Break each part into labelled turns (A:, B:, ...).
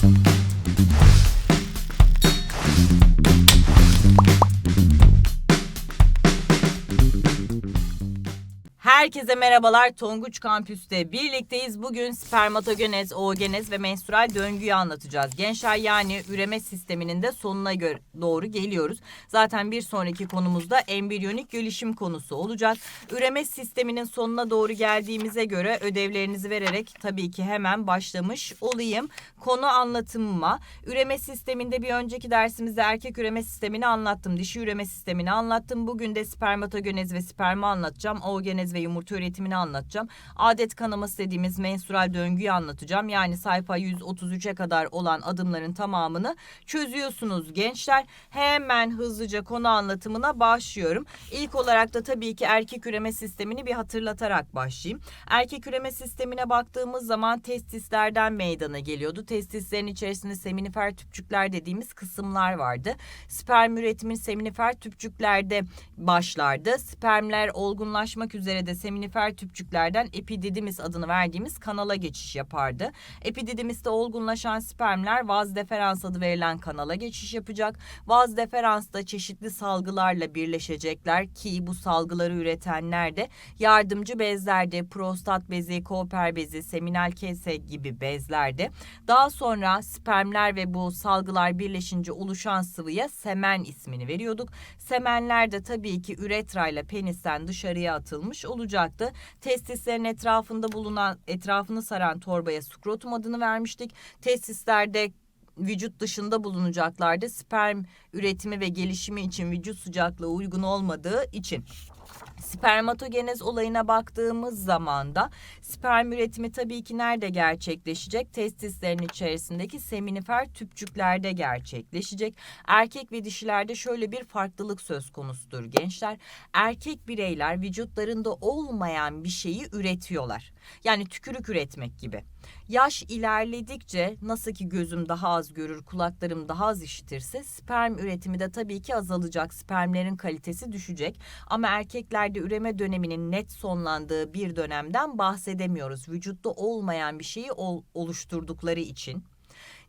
A: thank you Herkese merhabalar. Tonguç Kampüs'te birlikteyiz. Bugün spermatogenez, oogenez ve menstrual döngüyü anlatacağız. Gençler yani üreme sisteminin de sonuna göre doğru geliyoruz. Zaten bir sonraki konumuzda embriyonik gelişim konusu olacak. Üreme sisteminin sonuna doğru geldiğimize göre ödevlerinizi vererek tabii ki hemen başlamış olayım. Konu anlatımıma. Üreme sisteminde bir önceki dersimizde erkek üreme sistemini anlattım. Dişi üreme sistemini anlattım. Bugün de spermatogenez ve sperma anlatacağım. Oogenez ve yumurta üretimini anlatacağım. Adet kanaması dediğimiz menstrual döngüyü anlatacağım. Yani sayfa 133'e kadar olan adımların tamamını çözüyorsunuz gençler. Hemen hızlıca konu anlatımına başlıyorum. İlk olarak da tabii ki erkek üreme sistemini bir hatırlatarak başlayayım. Erkek üreme sistemine baktığımız zaman testislerden meydana geliyordu. Testislerin içerisinde seminifer tüpçükler dediğimiz kısımlar vardı. Sperm üretimin seminifer tüpçüklerde başlardı. Spermler olgunlaşmak üzere de seminifer tüpçüklerden epididymis adını verdiğimiz kanala geçiş yapardı. Epididimiste olgunlaşan spermler vaz deferans adı verilen kanala geçiş yapacak. Vaz deferansta çeşitli salgılarla birleşecekler ki bu salgıları üretenler de yardımcı bezlerde prostat bezi, kooper bezi, seminal kese gibi bezlerde. Daha sonra spermler ve bu salgılar birleşince oluşan sıvıya semen ismini veriyorduk. Semenler de tabii ki üretra ile penisten dışarıya atılmış olacaktı. Testislerin etrafında bulunan etrafını saran torbaya skrotum adını vermiştik. Testislerde vücut dışında bulunacaklardı. Sperm üretimi ve gelişimi için vücut sıcaklığı uygun olmadığı için. Spermatogenez olayına baktığımız zaman da sperm üretimi tabii ki nerede gerçekleşecek? Testislerin içerisindeki seminifer tüpçüklerde gerçekleşecek. Erkek ve dişilerde şöyle bir farklılık söz konusudur gençler. Erkek bireyler vücutlarında olmayan bir şeyi üretiyorlar. Yani tükürük üretmek gibi. Yaş ilerledikçe nasıl ki gözüm daha az görür, kulaklarım daha az işitirse sperm üretimi de tabii ki azalacak. Spermlerin kalitesi düşecek. Ama erkeklerde üreme döneminin net sonlandığı bir dönemden bahsedemiyoruz. Vücutta olmayan bir şeyi ol- oluşturdukları için.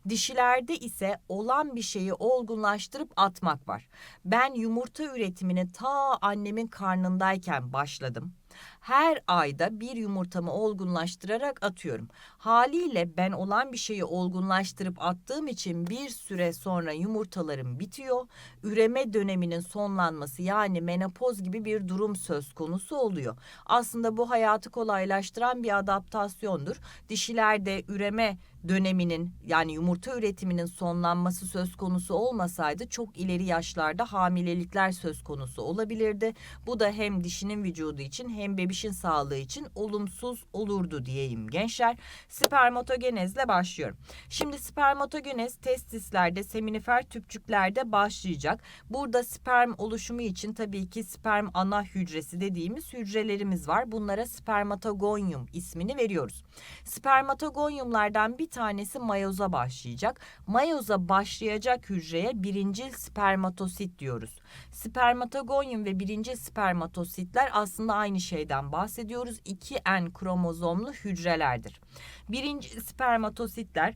A: Dişilerde ise olan bir şeyi olgunlaştırıp atmak var. Ben yumurta üretimini ta annemin karnındayken başladım. Her ayda bir yumurtamı olgunlaştırarak atıyorum. Haliyle ben olan bir şeyi olgunlaştırıp attığım için bir süre sonra yumurtalarım bitiyor. Üreme döneminin sonlanması yani menopoz gibi bir durum söz konusu oluyor. Aslında bu hayatı kolaylaştıran bir adaptasyondur. Dişilerde üreme döneminin yani yumurta üretiminin sonlanması söz konusu olmasaydı çok ileri yaşlarda hamilelikler söz konusu olabilirdi. Bu da hem dişinin vücudu için hem bebişin sağlığı için olumsuz olurdu diyeyim gençler. Spermatogenezle başlıyorum. Şimdi spermatogenez testislerde, seminifer tüpçüklerde başlayacak. Burada sperm oluşumu için tabii ki sperm ana hücresi dediğimiz hücrelerimiz var. Bunlara spermatogonium ismini veriyoruz. Spermatogoniumlardan bir tanesi mayoza başlayacak. Mayoza başlayacak hücreye birincil spermatosit diyoruz. Spermatogonium ve birincil spermatositler aslında aynı şeyden bahsediyoruz. 2N kromozomlu hücrelerdir. Birinci spermatositler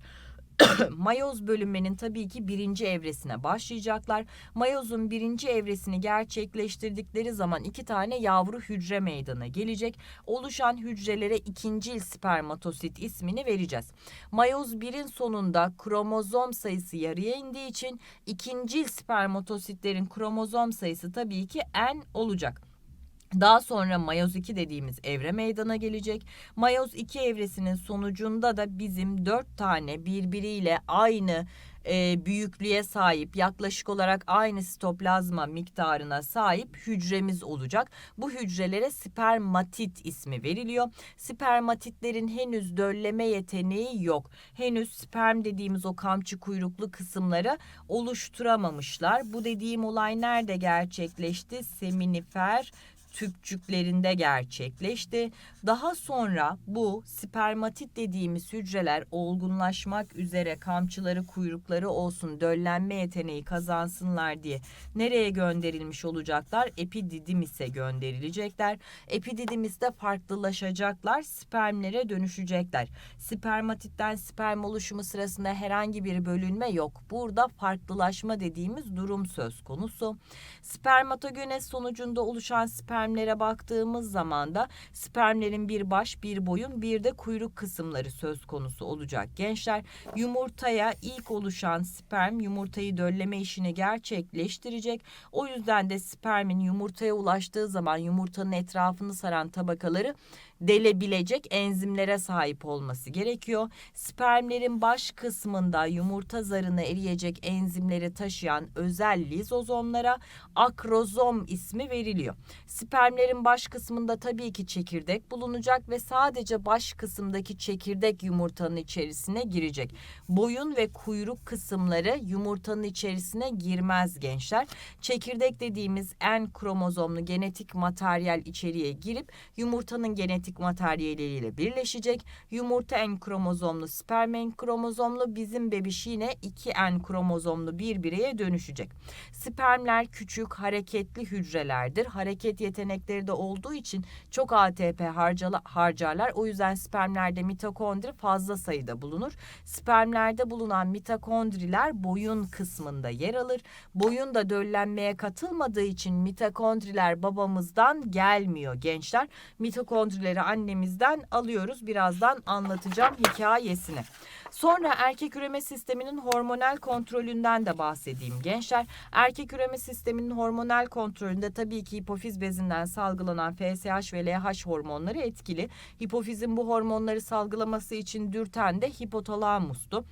A: mayoz bölünmenin tabii ki birinci evresine başlayacaklar. Mayozun birinci evresini gerçekleştirdikleri zaman iki tane yavru hücre meydana gelecek. Oluşan hücrelere ikincil spermatosit ismini vereceğiz. Mayoz birin sonunda kromozom sayısı yarıya indiği için ikincil spermatositlerin kromozom sayısı tabii ki n olacak. Daha sonra mayoz 2 dediğimiz evre meydana gelecek. Mayoz 2 evresinin sonucunda da bizim 4 tane birbiriyle aynı e, büyüklüğe sahip yaklaşık olarak aynı sitoplazma miktarına sahip hücremiz olacak. Bu hücrelere spermatit ismi veriliyor. Spermatitlerin henüz dölleme yeteneği yok. Henüz sperm dediğimiz o kamçı kuyruklu kısımları oluşturamamışlar. Bu dediğim olay nerede gerçekleşti? Seminifer tüpçüklerinde gerçekleşti. Daha sonra bu spermatit dediğimiz hücreler olgunlaşmak üzere kamçıları kuyrukları olsun döllenme yeteneği kazansınlar diye nereye gönderilmiş olacaklar? Epididymis'e gönderilecekler. Epididimiste farklılaşacaklar, spermlere dönüşecekler. Spermatitten sperm oluşumu sırasında herhangi bir bölünme yok. Burada farklılaşma dediğimiz durum söz konusu. Spermatogenez sonucunda oluşan spermlere baktığımız zaman da spermlerin bir baş, bir boyun, bir de kuyruk kısımları söz konusu olacak. Gençler yumurtaya ilk oluşan sperm yumurtayı dölleme işini gerçekleştirecek. O yüzden de spermin yumurtaya ulaştığı zaman yumurtanın etrafını saran tabakaları delebilecek enzimlere sahip olması gerekiyor. Spermlerin baş kısmında yumurta zarına eriyecek enzimleri taşıyan özel lizozomlara akrozom ismi veriliyor. Spermlerin baş kısmında tabii ki çekirdek bulunacak ve sadece baş kısımdaki çekirdek yumurtanın içerisine girecek. Boyun ve kuyruk kısımları yumurtanın içerisine girmez gençler. Çekirdek dediğimiz en kromozomlu genetik materyal içeriye girip yumurtanın genetik materyaliyle birleşecek. Yumurta en kromozomlu, sperm en kromozomlu, bizim bebiş yine iki en kromozomlu bir bireye dönüşecek. Spermler küçük hareketli hücrelerdir. Hareket yetenekleri de olduğu için çok ATP harcala, harcarlar. O yüzden spermlerde mitokondri fazla sayıda bulunur. Spermlerde bulunan mitokondriler boyun kısmında yer alır. Boyun da döllenmeye katılmadığı için mitokondriler babamızdan gelmiyor gençler. Mitokondrileri annemizden alıyoruz. Birazdan anlatacağım hikayesini. Sonra erkek üreme sisteminin hormonal kontrolünden de bahsedeyim gençler. Erkek üreme sisteminin hormonal kontrolünde tabii ki hipofiz bezinden salgılanan FSH ve LH hormonları etkili. Hipofizin bu hormonları salgılaması için dürten de hipotalamustu.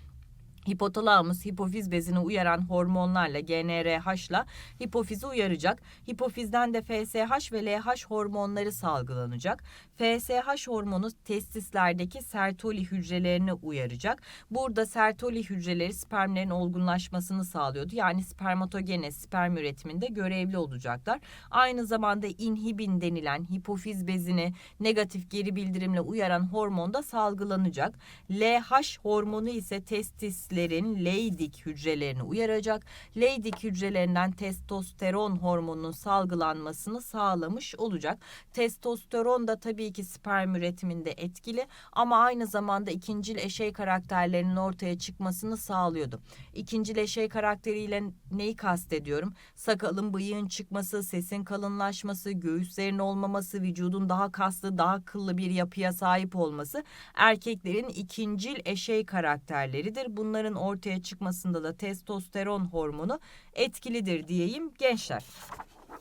A: Hipotalamus hipofiz bezini uyaran hormonlarla GnRH'la hipofizi uyaracak. Hipofizden de FSH ve LH hormonları salgılanacak. FSH hormonu testislerdeki sertoli hücrelerini uyaracak. Burada sertoli hücreleri spermlerin olgunlaşmasını sağlıyordu. Yani spermatogenez sperm üretiminde görevli olacaklar. Aynı zamanda inhibin denilen hipofiz bezini negatif geri bildirimle uyaran hormon da salgılanacak. LH hormonu ise testis testislerin Leydig hücrelerini uyaracak. Leydig hücrelerinden testosteron hormonunun salgılanmasını sağlamış olacak. Testosteron da tabii ki sperm üretiminde etkili ama aynı zamanda ikincil eşey karakterlerinin ortaya çıkmasını sağlıyordu. İkincil eşey karakteriyle neyi kastediyorum? Sakalın bıyığın çıkması, sesin kalınlaşması, göğüslerin olmaması, vücudun daha kaslı, daha kıllı bir yapıya sahip olması erkeklerin ikincil eşey karakterleridir. Bunların ortaya çıkmasında da testosteron hormonu etkilidir diyeyim gençler.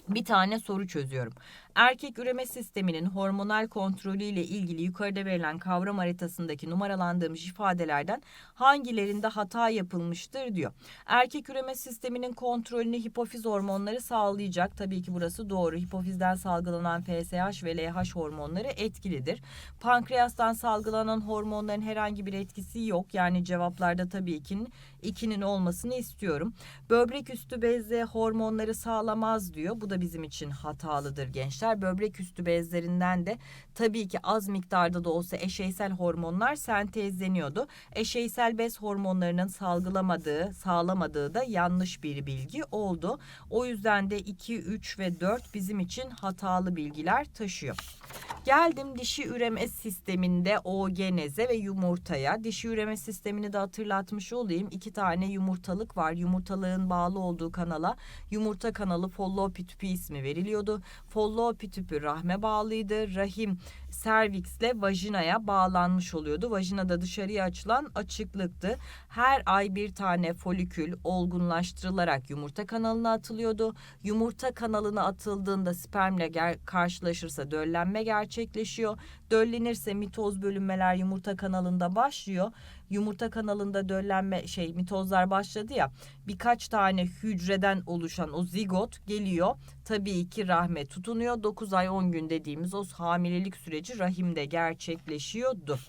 A: Bir tane soru çözüyorum. Erkek üreme sisteminin hormonal kontrolü ile ilgili yukarıda verilen kavram haritasındaki numaralandırılmış ifadelerden hangilerinde hata yapılmıştır diyor. Erkek üreme sisteminin kontrolünü hipofiz hormonları sağlayacak. Tabii ki burası doğru. Hipofizden salgılanan FSH ve LH hormonları etkilidir. Pankreastan salgılanan hormonların herhangi bir etkisi yok. Yani cevaplarda tabii ki ikinin olmasını istiyorum. Böbrek üstü bezle hormonları sağlamaz diyor. Bu da bizim için hatalıdır gençler gençler böbrek üstü bezlerinden de tabii ki az miktarda da olsa eşeysel hormonlar sentezleniyordu. Eşeysel bez hormonlarının salgılamadığı, sağlamadığı da yanlış bir bilgi oldu. O yüzden de 2, 3 ve 4 bizim için hatalı bilgiler taşıyor. Geldim dişi üreme sisteminde oogeneze ve yumurtaya. Dişi üreme sistemini de hatırlatmış olayım. İki tane yumurtalık var. Yumurtalığın bağlı olduğu kanala yumurta kanalı Fallopi tüpü ismi veriliyordu. Tüpü rahme bağlıydı. Rahim serviksle vajinaya bağlanmış oluyordu. Vajinada dışarıya açılan açıklıktı. Her ay bir tane folikül olgunlaştırılarak yumurta kanalına atılıyordu. Yumurta kanalına atıldığında spermle karşılaşırsa döllenme gerçekleşiyor. Döllenirse mitoz bölünmeler yumurta kanalında başlıyor. Yumurta kanalında döllenme şey mitozlar başladı ya. Birkaç tane hücreden oluşan o zigot geliyor. Tabii ki rahme tutunuyor. 9 ay 10 gün dediğimiz o hamilelik süreci rahimde gerçekleşiyordu.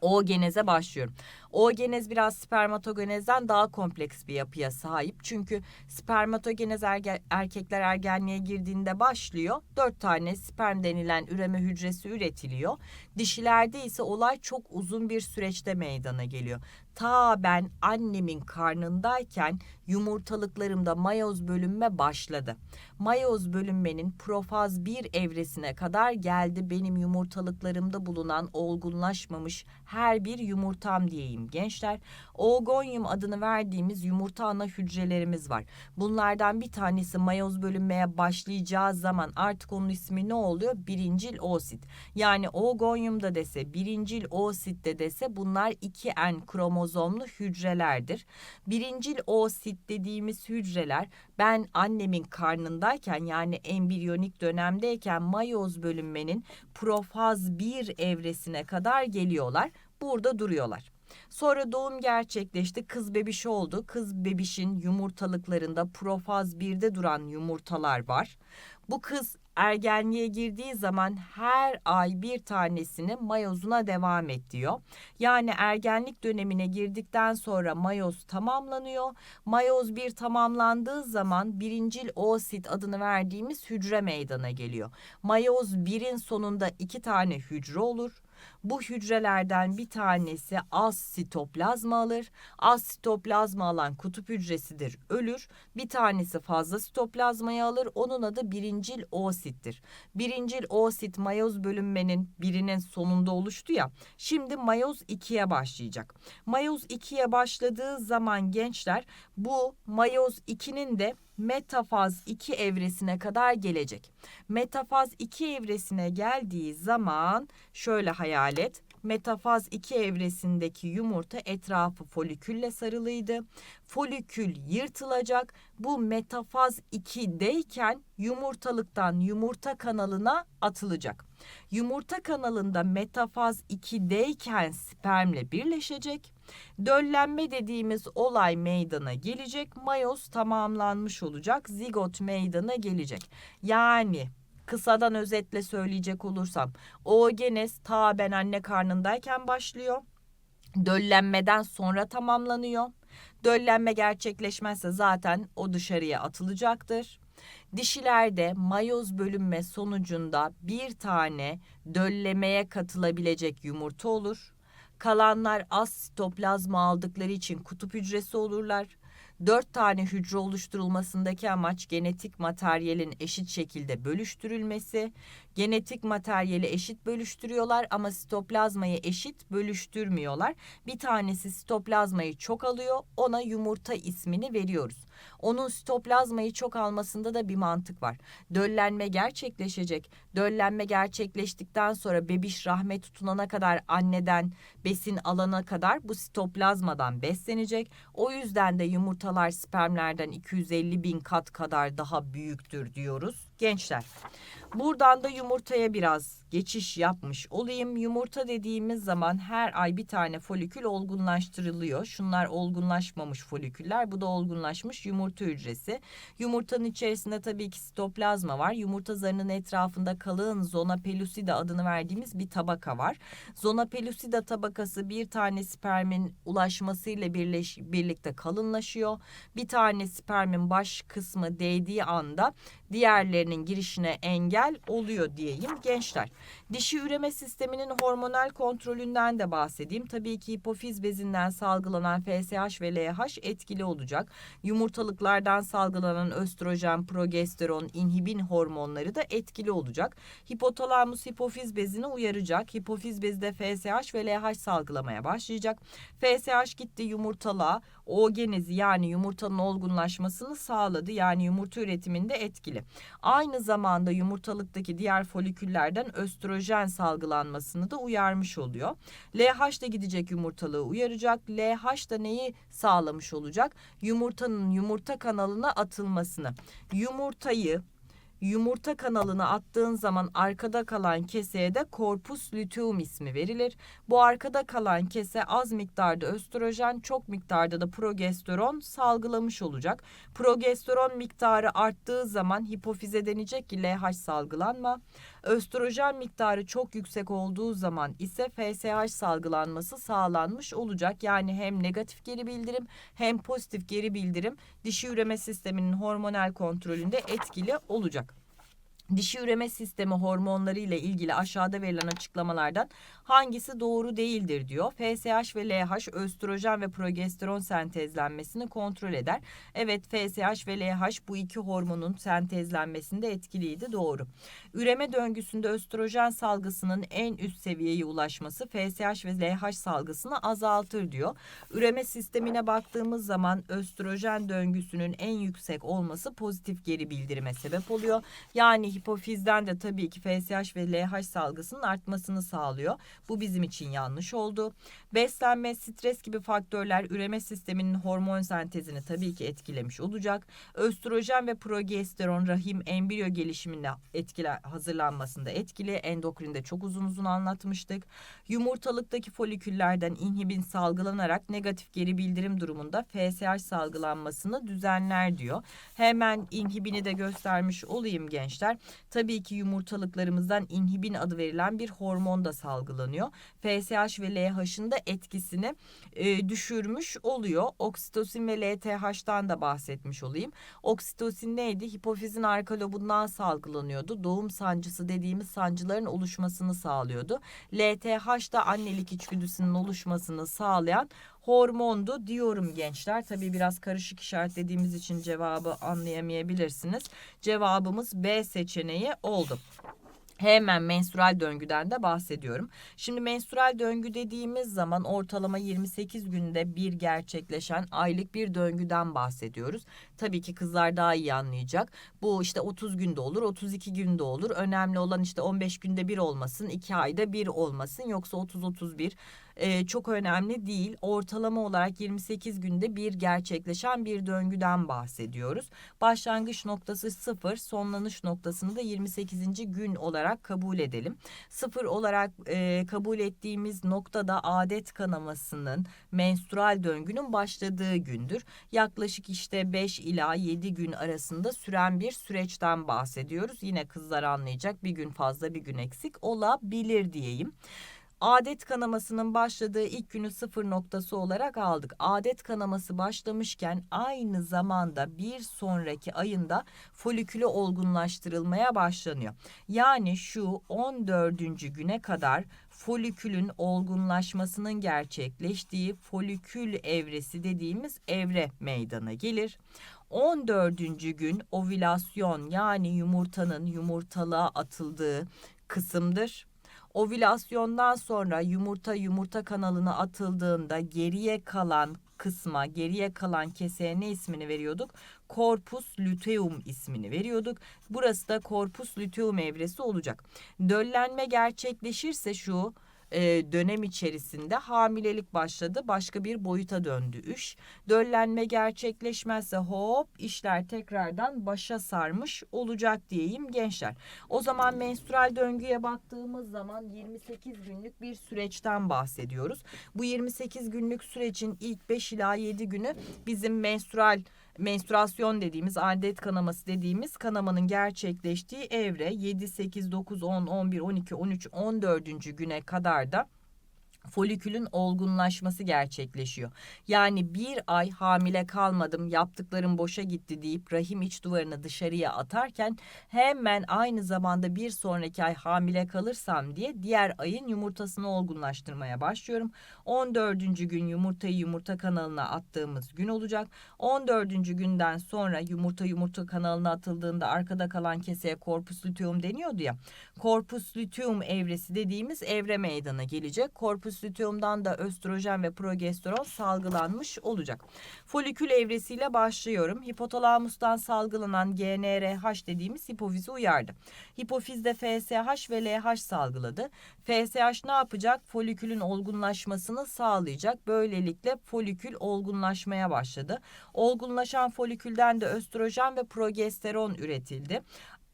A: O geneze başlıyorum. Oogenez biraz spermatogenezden daha kompleks bir yapıya sahip. Çünkü spermatogenez erge- erkekler ergenliğe girdiğinde başlıyor. Dört tane sperm denilen üreme hücresi üretiliyor. Dişilerde ise olay çok uzun bir süreçte meydana geliyor. Ta ben annemin karnındayken yumurtalıklarımda mayoz bölünme başladı. Mayoz bölünmenin profaz 1 evresine kadar geldi benim yumurtalıklarımda bulunan olgunlaşmamış her bir yumurtam diyeyim gençler. Oogonyum adını verdiğimiz yumurta ana hücrelerimiz var. Bunlardan bir tanesi mayoz bölünmeye başlayacağı zaman artık onun ismi ne oluyor? Birincil oosit. Yani oogonyumda dese birincil oositte dese bunlar 2N kromozomlu hücrelerdir. Birincil oosit dediğimiz hücreler ben annemin karnındayken yani embriyonik dönemdeyken mayoz bölünmenin profaz 1 evresine kadar geliyorlar. Burada duruyorlar. Sonra doğum gerçekleşti. Kız bebiş oldu. Kız bebişin yumurtalıklarında profaz 1'de duran yumurtalar var. Bu kız ergenliğe girdiği zaman her ay bir tanesini mayozuna devam et diyor. Yani ergenlik dönemine girdikten sonra mayoz tamamlanıyor. Mayoz bir tamamlandığı zaman birincil oosit adını verdiğimiz hücre meydana geliyor. Mayoz birin sonunda iki tane hücre olur. Bu hücrelerden bir tanesi az sitoplazma alır. Az sitoplazma alan kutup hücresidir, ölür. Bir tanesi fazla sitoplazmayı alır. Onun adı birincil oosittir. Birincil oosit mayoz bölünmenin birinin sonunda oluştu ya. Şimdi mayoz 2'ye başlayacak. Mayoz 2'ye başladığı zaman gençler bu mayoz 2'nin de metafaz 2 evresine kadar gelecek. Metafaz 2 evresine geldiği zaman şöyle hayal et. Metafaz 2 evresindeki yumurta etrafı folikülle sarılıydı. Folikül yırtılacak. Bu metafaz 2'deyken yumurtalıktan yumurta kanalına atılacak. Yumurta kanalında metafaz 2'deyken spermle birleşecek. Döllenme dediğimiz olay meydana gelecek. Mayoz tamamlanmış olacak. Zigot meydana gelecek. Yani kısadan özetle söyleyecek olursam oogenes ta ben anne karnındayken başlıyor. Döllenmeden sonra tamamlanıyor. Döllenme gerçekleşmezse zaten o dışarıya atılacaktır. Dişilerde mayoz bölünme sonucunda bir tane döllemeye katılabilecek yumurta olur. Kalanlar az sitoplazma aldıkları için kutup hücresi olurlar. Dört tane hücre oluşturulmasındaki amaç genetik materyalin eşit şekilde bölüştürülmesi. Genetik materyali eşit bölüştürüyorlar ama sitoplazmayı eşit bölüştürmüyorlar. Bir tanesi sitoplazmayı çok alıyor, ona yumurta ismini veriyoruz. Onun sitoplazmayı çok almasında da bir mantık var. Döllenme gerçekleşecek. Döllenme gerçekleştikten sonra bebiş rahme tutunana kadar anneden besin alana kadar bu sitoplazmadan beslenecek. O yüzden de yumurtalar spermlerden 250 bin kat kadar daha büyüktür diyoruz. Gençler buradan da yumurtaya biraz geçiş yapmış olayım. Yumurta dediğimiz zaman her ay bir tane folikül olgunlaştırılıyor. Şunlar olgunlaşmamış foliküller. Bu da olgunlaşmış yumurta hücresi. Yumurtanın içerisinde tabii ki sitoplazma var. Yumurta zarının etrafında kalın zona pellucida adını verdiğimiz bir tabaka var. Zona pellucida tabakası bir tane spermin ulaşmasıyla birleş, birlikte kalınlaşıyor. Bir tane spermin baş kısmı değdiği anda diğerlerinin girişine engel oluyor diyeyim gençler. Dişi üreme sisteminin hormonal kontrolünden de bahsedeyim. Tabii ki hipofiz bezinden salgılanan FSH ve LH etkili olacak. Yumurtalıklardan salgılanan östrojen, progesteron, inhibin hormonları da etkili olacak. Hipotalamus hipofiz bezini uyaracak. Hipofiz bezi de FSH ve LH salgılamaya başlayacak. FSH gitti yumurtalığa oogenezi yani yumurtanın olgunlaşmasını sağladı. Yani yumurta üretiminde etkili. Aynı zamanda yumurtalıktaki diğer foliküllerden östrojen salgılanmasını da uyarmış oluyor. LH da gidecek yumurtalığı uyaracak. LH da neyi sağlamış olacak? Yumurtanın yumurta kanalına atılmasını. Yumurtayı Yumurta kanalına attığın zaman arkada kalan keseye de corpus luteum ismi verilir. Bu arkada kalan kese az miktarda östrojen, çok miktarda da progesteron salgılamış olacak. Progesteron miktarı arttığı zaman hipofize denecek ki LH salgılanma. Östrojen miktarı çok yüksek olduğu zaman ise FSH salgılanması sağlanmış olacak. Yani hem negatif geri bildirim hem pozitif geri bildirim dişi üreme sisteminin hormonal kontrolünde etkili olacak. Dişi üreme sistemi hormonları ile ilgili aşağıda verilen açıklamalardan hangisi doğru değildir diyor. FSH ve LH östrojen ve progesteron sentezlenmesini kontrol eder. Evet FSH ve LH bu iki hormonun sentezlenmesinde etkiliydi doğru. Üreme döngüsünde östrojen salgısının en üst seviyeye ulaşması FSH ve LH salgısını azaltır diyor. Üreme sistemine baktığımız zaman östrojen döngüsünün en yüksek olması pozitif geri bildirime sebep oluyor. Yani hipofizden de tabii ki FSH ve LH salgısının artmasını sağlıyor. Bu bizim için yanlış oldu. Beslenme, stres gibi faktörler üreme sisteminin hormon sentezini tabii ki etkilemiş olacak. Östrojen ve progesteron rahim embriyo gelişiminde etkili hazırlanmasında etkili. Endokrinde çok uzun uzun anlatmıştık. Yumurtalıktaki foliküllerden inhibin salgılanarak negatif geri bildirim durumunda FSH salgılanmasını düzenler diyor. Hemen inhibini de göstermiş olayım gençler. Tabii ki yumurtalıklarımızdan inhibin adı verilen bir hormon da salgılanıyor. FSH ve LH'ın da etkisini e, düşürmüş oluyor. Oksitosin ve LTH'tan da bahsetmiş olayım. Oksitosin neydi? Hipofizin arka lobundan salgılanıyordu. Doğum sancısı dediğimiz sancıların oluşmasını sağlıyordu. LTH da annelik içgüdüsünün oluşmasını sağlayan hormondu diyorum gençler. Tabii biraz karışık işaretlediğimiz için cevabı anlayamayabilirsiniz. Cevabımız B seçeneği oldu. Hemen menstrual döngüden de bahsediyorum. Şimdi menstrual döngü dediğimiz zaman ortalama 28 günde bir gerçekleşen aylık bir döngüden bahsediyoruz. Tabii ki kızlar daha iyi anlayacak. Bu işte 30 günde olur, 32 günde olur. Önemli olan işte 15 günde bir olmasın, 2 ayda bir olmasın. Yoksa 30-31 e, çok önemli değil. Ortalama olarak 28 günde bir gerçekleşen bir döngüden bahsediyoruz. Başlangıç noktası 0, sonlanış noktasını da 28. gün olarak kabul edelim. 0 olarak e, kabul ettiğimiz noktada adet kanamasının menstrual döngünün başladığı gündür. Yaklaşık işte 5 ila 7 gün arasında süren bir süreçten bahsediyoruz. Yine kızlar anlayacak bir gün fazla bir gün eksik olabilir diyeyim. Adet kanamasının başladığı ilk günü sıfır noktası olarak aldık. Adet kanaması başlamışken aynı zamanda bir sonraki ayında folikülü olgunlaştırılmaya başlanıyor. Yani şu 14. güne kadar folikülün olgunlaşmasının gerçekleştiği folikül evresi dediğimiz evre meydana gelir. 14. gün ovülasyon yani yumurtanın yumurtalığa atıldığı kısımdır. Ovülasyondan sonra yumurta yumurta kanalına atıldığında geriye kalan kısma, geriye kalan keseye ne ismini veriyorduk? Corpus luteum ismini veriyorduk. Burası da corpus luteum evresi olacak. Döllenme gerçekleşirse şu e, dönem içerisinde hamilelik başladı. Başka bir boyuta döndü iş. Döllenme gerçekleşmezse hop işler tekrardan başa sarmış olacak diyeyim gençler. O zaman menstrual döngüye baktığımız zaman 28 günlük bir süreçten bahsediyoruz. Bu 28 günlük sürecin ilk 5 ila 7 günü bizim menstrual menstruasyon dediğimiz adet kanaması dediğimiz kanamanın gerçekleştiği evre 7, 8, 9, 10, 11, 12, 13, 14. güne kadar da folikülün olgunlaşması gerçekleşiyor. Yani bir ay hamile kalmadım yaptıklarım boşa gitti deyip rahim iç duvarını dışarıya atarken hemen aynı zamanda bir sonraki ay hamile kalırsam diye diğer ayın yumurtasını olgunlaştırmaya başlıyorum. 14. gün yumurtayı yumurta kanalına attığımız gün olacak. 14. günden sonra yumurta yumurta kanalına atıldığında arkada kalan keseye korpus luteum deniyordu ya. Korpus luteum evresi dediğimiz evre meydana gelecek. Korpus Luteum'dan da östrojen ve progesteron salgılanmış olacak. Folikül evresiyle başlıyorum. Hipotalamustan salgılanan GNRH dediğimiz hipofizi uyardı. Hipofizde FSH ve LH salgıladı. FSH ne yapacak? Folikülün olgunlaşmasını sağlayacak. Böylelikle folikül olgunlaşmaya başladı. Olgunlaşan folikülden de östrojen ve progesteron üretildi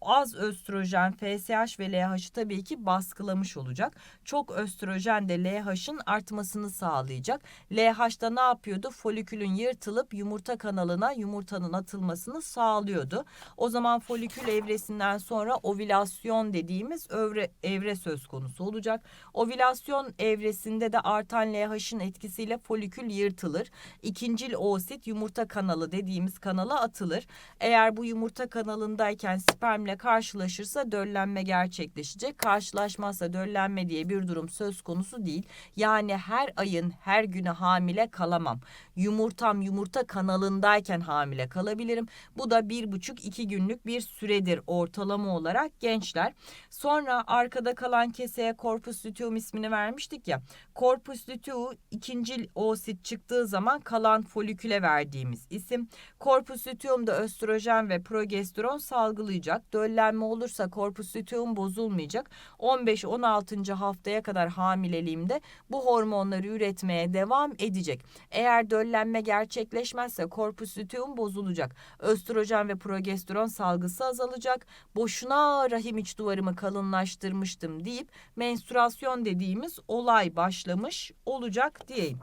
A: Az östrojen FSH ve LH'ı tabii ki baskılamış olacak. Çok östrojen de LH'ın artmasını sağlayacak. LH da ne yapıyordu? Folikülün yırtılıp yumurta kanalına yumurtanın atılmasını sağlıyordu. O zaman folikül evresinden sonra ovülasyon dediğimiz evre, evre söz konusu olacak. Ovülasyon evresinde de artan LH'ın etkisiyle folikül yırtılır. İkincil oosit yumurta kanalı dediğimiz kanala atılır. Eğer bu yumurta kanalındayken spermle karşılaşırsa döllenme gerçekleşecek. Karşılaşmazsa döllenme diye bir durum söz konusu değil. Yani her ayın her günü hamile kalamam. Yumurtam yumurta kanalındayken hamile kalabilirim. Bu da bir buçuk iki günlük bir süredir ortalama olarak gençler. Sonra arkada kalan keseye corpus luteum ismini vermiştik ya. Corpus luteum ikinci oosit çıktığı zaman kalan foliküle verdiğimiz isim. Corpus luteumda östrojen ve progesteron salgılayacak. Döllenme olursa corpus luteum bozulmayacak. 15-16. haftaya kadar hamileliğimde bu hormonları üretmeye devam edecek. Eğer döllenme gerçekleşmezse corpus luteum bozulacak. Östrojen ve progesteron salgısı azalacak. Boşuna rahim iç duvarımı kalınlaştırmıştım deyip menstruasyon dediğimiz olay başlamış olacak diyeyim.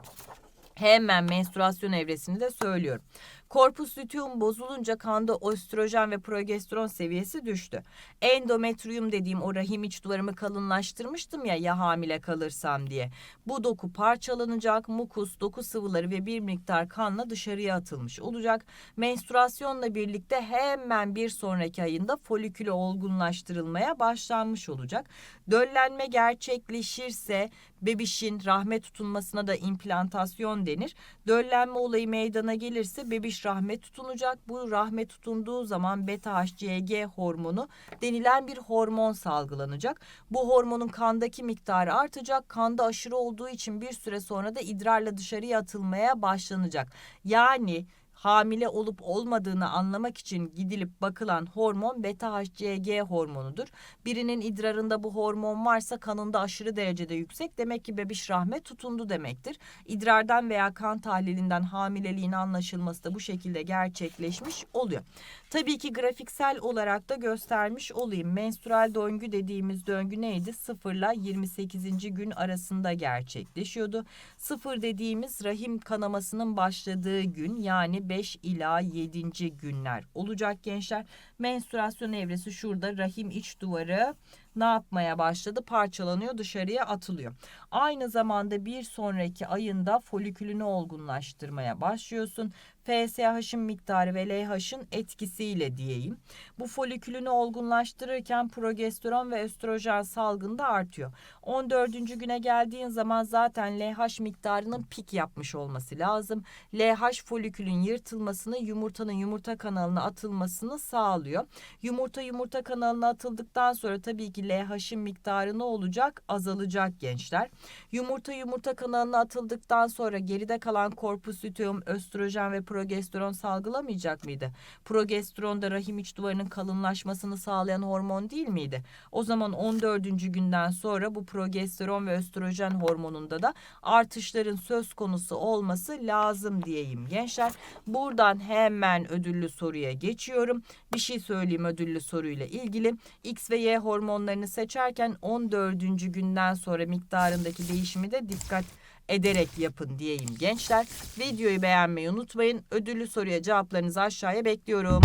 A: Hemen menstruasyon evresini de söylüyorum. Korpus luteum bozulunca kanda östrojen ve progesteron seviyesi düştü. Endometrium dediğim o rahim iç duvarımı kalınlaştırmıştım ya ya hamile kalırsam diye. Bu doku parçalanacak, mukus, doku sıvıları ve bir miktar kanla dışarıya atılmış olacak. Menstruasyonla birlikte hemen bir sonraki ayında folikülü olgunlaştırılmaya başlanmış olacak. Döllenme gerçekleşirse bebişin rahme tutunmasına da implantasyon denir. Döllenme olayı meydana gelirse bebiş rahme tutunacak. Bu rahme tutunduğu zaman beta HCG hormonu denilen bir hormon salgılanacak. Bu hormonun kandaki miktarı artacak. Kanda aşırı olduğu için bir süre sonra da idrarla dışarıya atılmaya başlanacak. Yani hamile olup olmadığını anlamak için gidilip bakılan hormon beta HCG hormonudur. Birinin idrarında bu hormon varsa kanında aşırı derecede yüksek demek ki bebiş rahme tutundu demektir. İdrardan veya kan tahlilinden hamileliğin anlaşılması da bu şekilde gerçekleşmiş oluyor. Tabii ki grafiksel olarak da göstermiş olayım. Menstrual döngü dediğimiz döngü neydi? 0 ile 28. gün arasında gerçekleşiyordu. 0 dediğimiz rahim kanamasının başladığı gün yani 5 ila 7. günler olacak gençler. Menstruasyon evresi şurada rahim iç duvarı ne yapmaya başladı? Parçalanıyor, dışarıya atılıyor. Aynı zamanda bir sonraki ayında folikülünü olgunlaştırmaya başlıyorsun. FSH'ın miktarı ve LH'ın etkisiyle diyeyim. Bu folikülünü olgunlaştırırken progesteron ve östrojen salgını da artıyor. 14. güne geldiğin zaman zaten LH miktarının pik yapmış olması lazım. LH folikülün yırtılmasını, yumurtanın yumurta kanalına atılmasını sağlıyor. Yumurta yumurta kanalına atıldıktan sonra tabii ki LH'ın miktarı ne olacak? Azalacak gençler. Yumurta yumurta kanalına atıldıktan sonra geride kalan korpus luteum, östrojen ve progesteron salgılamayacak mıydı? Progesteron da rahim iç duvarının kalınlaşmasını sağlayan hormon değil miydi? O zaman 14. günden sonra bu progesteron ve östrojen hormonunda da artışların söz konusu olması lazım diyeyim gençler. Buradan hemen ödüllü soruya geçiyorum. Bir şey söyleyeyim ödüllü soruyla ilgili. X ve Y hormonlarını seçerken 14. günden sonra miktarındaki değişimi de dikkat ederek yapın diyeyim gençler. Videoyu beğenmeyi unutmayın. Ödüllü soruya cevaplarınızı aşağıya bekliyorum.